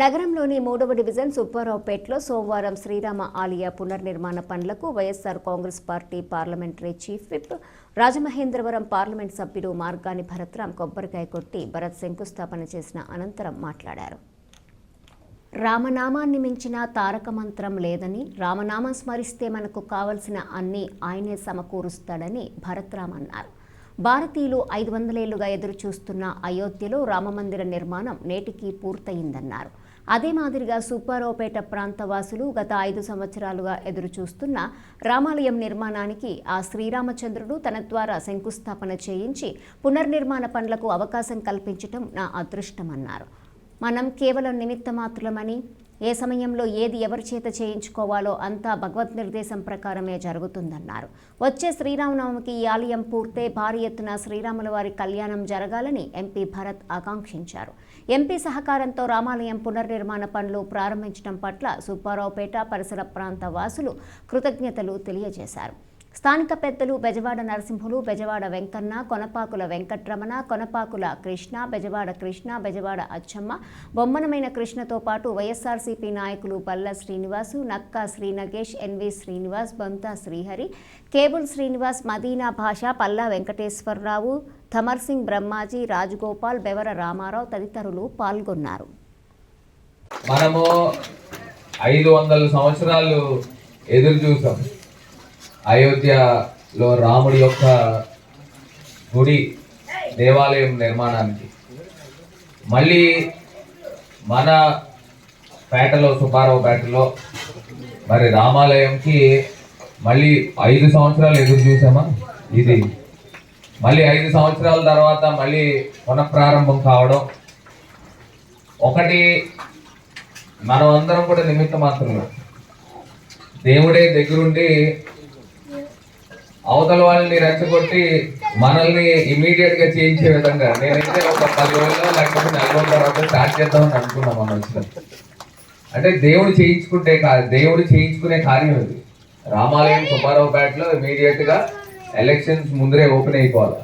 నగరంలోని మూడవ డివిజన్ సుబ్బారావుపేటలో సోమవారం శ్రీరామ ఆలయ పునర్నిర్మాణ పనులకు YSR Congress party parliamentary chief whip Rajamahendravaram parliament సభ్యుడు మార్గాని భరత్రామ్ కొబ్బరికాయ కొట్టి భరత్ శంకుస్థాపన చేసిన అనంతరం మాట్లాడారు. రామనామాన్ని మించిన తారక మంత్రం లేదని రామనామం స్మరిస్తే మనకు కావలసిన అన్ని ఆయనే సమకూరుస్తాడని భరత్రామ్ అన్నారు. భారతీయులు ఐదు వందలేళ్ళుగా ఎదురు చూస్తున్న అయోధ్యలో రామమందిర నిర్మాణం నేటికి పూర్తయిందన్నారు. అదే మాదిరిగా సుబ్బారావుపేట ప్రాంతవాసులు గత ఐదు సంవత్సరాలుగా ఎదురుచూస్తున్న రామాలయం నిర్మాణానికి ఆ శ్రీరామచంద్రుడు తన ద్వారా శంకుస్థాపన చేయించి పునర్నిర్మాణ పనులకు అవకాశం కల్పించటం నా అదృష్టమన్నారు. మనం కేవలం నిమిత్త మాత్రమని ఏ సమయంలో ఏది ఎవరి చేత చేయించుకోవాలో అంతా భగవద్ నిర్దేశం ప్రకారమే జరుగుతుందన్నారు. వచ్చే శ్రీరామనవమికి ఈ ఆలయం పూర్తే భారీ ఎత్తున శ్రీరాముల వారి కళ్యాణం జరగాలని ఎంపీ భరత్ ఆకాంక్షించారు. ఎంపీ సహకారంతో రామాలయం పునర్నిర్మాణ పనులు ప్రారంభించడం పట్ల సుబ్బారావుపేట పరిసర ప్రాంత వాసులు కృతజ్ఞతలు తెలియజేశారు. స్థానిక పెద్దలు బెజవాడ నరసింహులు బెజవాడ వెంకన్న కొనపాకుల వెంకట్రమణ కొనపాకుల కృష్ణ బెజవాడ కృష్ణ బెజవాడ అచ్చమ్మ బొమ్మనమైన కృష్ణతో పాటు వైఎస్ఆర్సీపీ నాయకులు బల్ల శ్రీనివాసు నక్కా శ్రీనగేష్ ఎన్వి శ్రీనివాస్ బంతా శ్రీహరి కేబుల్ శ్రీనివాస్ మదీనా భాష పల్లా వెంకటేశ్వరరావు థమర్ సింగ్ బ్రహ్మాజీ రాజగోపాల్ బెవర రామారావు తదితరులు పాల్గొన్నారు. మనము ఐదు వందల సంవత్సరాలు ఎదురు చూసాం. అయోధ్యలో రాముడి యొక్క గుడి దేవాలయం నిర్మాణానికి. మళ్ళీ మన పేటలో సుబ్బారావు పేటలో మరి రామాలయంకి మళ్ళీ ఐదు సంవత్సరాలు ఎదురు చూసామా? ఇది. మళ్ళీ ఐదు సంవత్సరాల తర్వాత మళ్ళీ పునఃప్రారంభం కావడం. ఒకటి మనం అందరం కూడా నిమిత్త మాత్రమే. దేవుడే దగ్గరుండి అవతల వాళ్ళని రెచ్చగొట్టి మనల్ని ఇమీడియట్గా చేయించే విధంగా నేనైతే ఒక పది రోజుల్లో లేకపోతే నెల రోజుల తర్వాత స్టార్ట్ చేద్దామని అనుకున్నాం మనం వచ్చిన అంటే దేవుడు చేయించుకుంటే కాదు దేవుడు చేయించుకునే కార్యం ఇది. రామాలయం సుబ్బారావుపేటలో ఇమీడియట్గా ఎలక్షన్స్ ముందరే ఓపెన్ అయిపోవాలి.